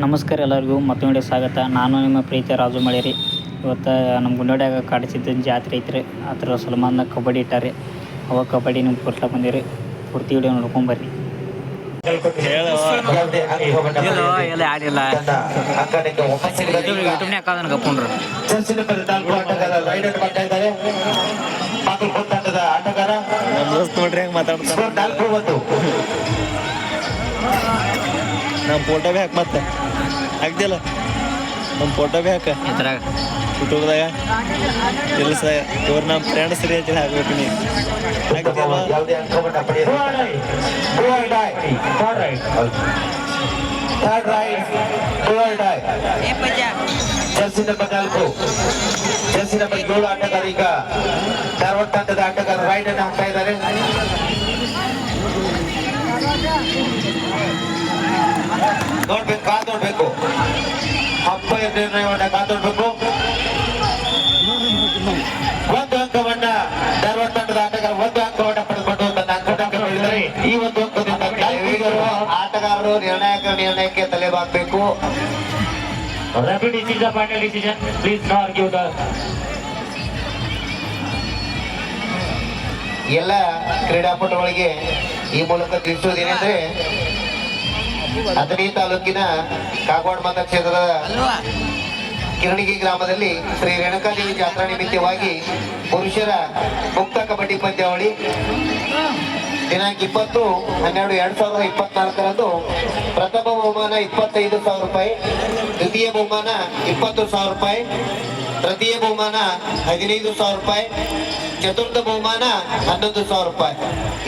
ನಮಸ್ಕಾರ ಎಲ್ಲರಿಗೂ ಮತ್ತೊಂದು ಸ್ವಾಗತ. ನಾನು ನಿಮ್ಮ ಪ್ರೀತಿಯ ರಾಜು ಮಳೆರಿ. ಇವತ್ತು ನಮ್ಮ ಗುಂಡೋಡ್ಯಾಗ ಕಾಡಿಸಿದ್ದ ಜಾತ್ರೆ ಐತ್ರಿ. ಆ ಥರ ಸಲ್ಮಾನ್ನ ಕಬಡ್ಡಿ ಇಟ್ಟಾರೆ ಅವಾಗ ಕಬಡ್ಡಿ ನಿಮ್ಗೆ ಕೊಟ್ಲ ಬಂದಿರಿ. ಪೂರ್ತಿ ವಿಡಿಯೋ ನೋಡ್ಕೊಂಬರ್ರಿ ಆಟಗಾರ ನೋಡ್ರಿ ಹೆಂಗ್ ಮಾತಾಡ್ತಾರೆ? ನಮ್ಮ ಫೋಟೋ ಭೀ ಹಾಕ್ ಮತ್ತೆ. ಹಾಕ್ದಿಲ್ಲ ನಮ್ಮ ಫೋಟೋ ಭೀ ಹಾಕ. ಇದ್ರಾಗ. ಯೂಟ್ಯೂಬ್ದಾಗ ಕೆಲಸ ಇವ್ರು ನಮ್ಮ ಫ್ರೆಂಡ್ಸ್ ರೀ ಅಂತ ಹಾಕ್ಬೇಕು ನೀ ಹಾಕ್ತಿಲ್ಲ ಯಾವುದೇ ಅಂಕವನ್ನ ಪಡೆಯಲು third raid third raid jersey number ನಾಲ್ಕು ಜರ್ಸಿ ನಂಬರ್ ಏಳು ಆಟಗಾರ ಈಗ ಧಾರವಾಡ ತಂಡದ ಆಟಗಾರ ರೈಡ್ ಅನ್ನು ಹಾಕ್ತಾ ಇದ್ದಾರೆ ನೋಡ್ಬೇಕು ಕಾದ್ ನೋಡ್ಬೇಕು. ಅಂಪೈರ್ ನಿರ್ಣಯವನ್ನ ಕಾದ್ ನೋಡ್ಬೇಕು. ಒಂದು ಅಂಕವನ್ನ ಧಾರವಾಡ ತಂಡದ ಆಟಗಾರ ಒಂದು ಅಂಕವನ್ನ ಪಡೆದುಕೊಂಡು ತನ್ನ ಅಂಕಟಕ್ಕೆ ಬೆಳೆದರೆ ಈ ಒಂದು ಅಂಕದಿಂದ ಆಟಗಾರರು ನಿರ್ಣಾಯಕ ನಿರ್ಣಯಕ್ಕೆ ತಲೆಬಾಗ್ಬೇಕು. Decision, final decision please not argue the. ಎಲ್ಲ ಕ್ರೀಡಾಪಟುಗಳಿಗೆ ಈ ಮೂಲಕ ತಿಳಿಸುವುದೇನೆಂದ್ರೆ ಅಥಣಿ ತಾಲೂಕಿನ ಕಾಗವಾಡ ಮತಕ್ಷೇತ್ರದ ಕಿರಣಗಿ ಗ್ರಾಮದಲ್ಲಿ ಶ್ರೀ ರೇಣುಕಾದೇವಿ ಜಾತ್ರಾ ನಿಮಿತ್ತವಾಗಿ ಪುರುಷರ ಮುಕ್ತ ಕಬಡ್ಡಿ ಪಂದ್ಯಾವಳಿ. ದಿನಾಂಕ ಇಪ್ಪತ್ತು, ಹನ್ನೆರಡು, ಎರಡ್ ಸಾವಿರದ ಇಪ್ಪತ್ನಾಲ್ಕರಂದು ಪ್ರಥಮ ಬಹುಮಾನ ಇಪ್ಪತ್ತೈದು ಸಾವಿರ ರೂಪಾಯಿ, ದ್ವಿತೀಯ ಬಹುಮಾನ ಇಪ್ಪತ್ತು ಸಾವಿರ ರೂಪಾಯಿ. ತೃತೀಯ ಬಹುಮಾನ ಹದಿನೈದು ಸಾವಿರ ರೂಪಾಯಿ ಚತುರ್ಥ ಬಹುಮಾನ ಹನ್ನೊಂದು ಸಾವಿರ ರೂಪಾಯಿ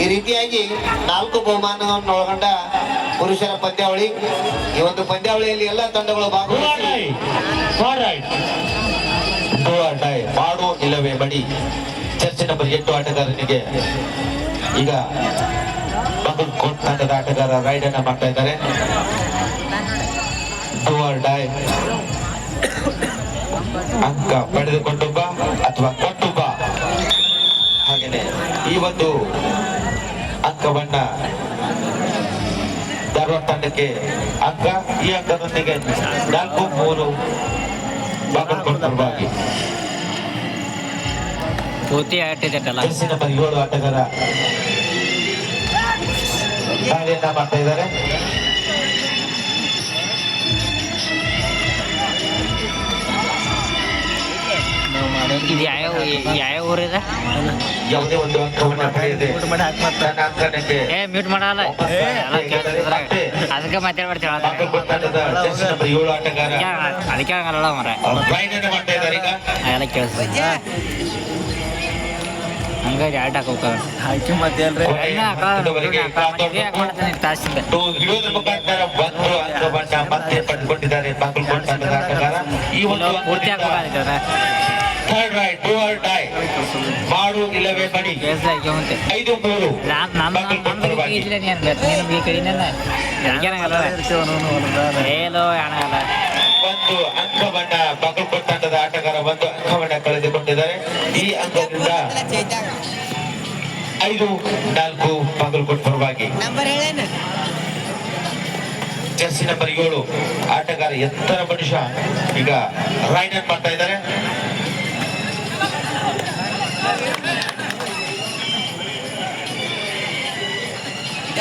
ಈ ರೀತಿಯಾಗಿ ನಾಲ್ಕು ಬಹುಮಾನವನ್ನು ಒಳಗೊಂಡ ಪುರುಷರ ಪಂದ್ಯಾವಳಿ ಈ ಒಂದು ಪಂದ್ಯಾವಳಿಯಲ್ಲಿ ಎಲ್ಲ ತಂಡಗಳು ಭಾಗವಹಿಸಿ right. Go right. Do or die, ಮಾಡು ಇಲ್ಲವೇ ಬಡಿ ಚರ್ಚೆ ನಂಬರ್ ಎಂಟು ಆಟಗಾರನಿಗೆ ಈಗ ಕೋಟ್ ತಂಡದ ಆಟಗಾರ ರೈಡ್ ಅನ್ನ ಮಾಡ್ತಾ ಇದ್ದಾರೆ die. ಅಂಕ ಪಡೆದುಕೊಂಡು ಬಾ ಅಥವಾ ಕೊಟ್ಟು ಬಾ. ಹಾಗೇನೆ ಈ ಒಂದು ಅಂಕವನ್ನ ಧಾರವಾಡ ತಂಡಕ್ಕೆ ಅಂಕ ಈ ಅಂಕದೊಂದಿಗೆ ನಾಲ್ಕು ಮೂರು ಬಾಗಲಕೋಟ್ ಪೂರ್ತಿ ನಂಬರ್ ಏಳು ಆಟಗಾರ ಮಾಡ್ತಾ ಇದ್ದಾರೆ. ಇದು ಯಾವ ಯಾವ ಊರಿದ ಯಾವುದೇ ಒಂದು ಏ ಮ್ಯೂಟ್ ಮಾಡಲ್ಲ. ಅದಕ್ಕೆ ಮಾತಾಡ್ಬಿಡ್ತೀವಿ ಅದಕ್ಕೆ ಆಗಲ್ಲ ಮರ ಎಲ್ಲ ಹಂಗಾಗಿ ಆಟ ಹಾಕೋಕ ಹಾಕಿ ಮತ್ತೆ ಅಲ್ರಿ ಪೂರ್ತಿ ಹಾಕೋಕಾಗ್ತದ third raid do or die ಇಲ್ಲವೇ ಬಡಿ ಐದು ಮೂರು. ಒಂದು ಅಂಕವನ್ನ ಬಗಲ್ಕೋಟ್ ತಂಡದ ಆಟಗಾರ ಒಂದು ಅಂಕವನ್ನ ಕಳೆದುಕೊಂಡಿದ್ದಾರೆ. ಈ ಅಂಕದಿಂದ ಐದು ನಾಲ್ಕು ಬಾಗಲಕೋಟ್ ಪರವಾಗಿ. ನಂಬರ್ ಹೇಳೇನು ಜರ್ಸಿ ನಂಬರ್ ಏಳು. ಆಟಗಾರ ಎತ್ತರ ಮನುಷ್ಯ ಈಗ ರೈಡ್ ಮಾಡ್ತಾ ಇದ್ದಾರೆ.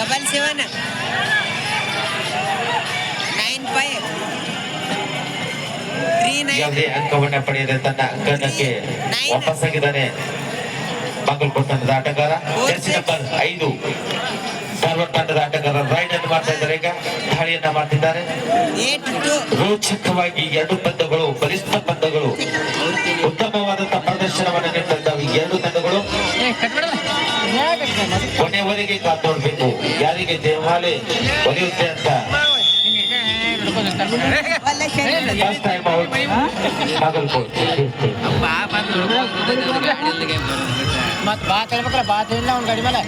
Double seven nine five three nine ಯಾವುದೇ ಅಂಕವನ್ನ ಪಡೆಯದೆ ತನ್ನ ಅಂಕಣಕ್ಕೆ ವಾಪಸ್ಸಾಗಿದ್ದಾನೆ ಬಾಗಲಕೋಟ್ ತಂಡದ ಆಟಗಾರ ಜರ್ಸಿ ನಂಬರ್ ಐದು ಸರ್ವರ್ ತಂಡದ ಆಟಗಾರ ರೈಡ್ ಅನ್ನು ಮಾಡ್ತಾ ಇದ್ದಾರೆ ಈಗ ದಾಳಿಯನ್ನ ಮಾಡ್ತಿದ್ದಾರೆ ರೋಚಕವಾಗಿ ಎರಡು ಪಂದ್ಯಗಳು ಬಲಿಷ್ಠ ಪಂದ್ಯಗಳು ಉತ್ತಮವಾದಂತಹ ಪ್ರದರ್ಶನವನ್ನು ಈ ಎರಡು ತಂಡಗಳು ಕೊನೆಯವರೆಗೆ ಕಾದು ನೋಡ್ಬೇಕು ಯಾರಿಗೆ ದೇವಾಲಯ ಒಲಿಯುತ್ತೆ ಅಂತ? ಮತ್ತೆ ಬಾತ್ ಹೇಳ್ಬೇಕಲ್ಲ ಬಾತ್ ಇಲ್ಲ ಅವ್ನ ಗಡಿ ಮೇಲೆ.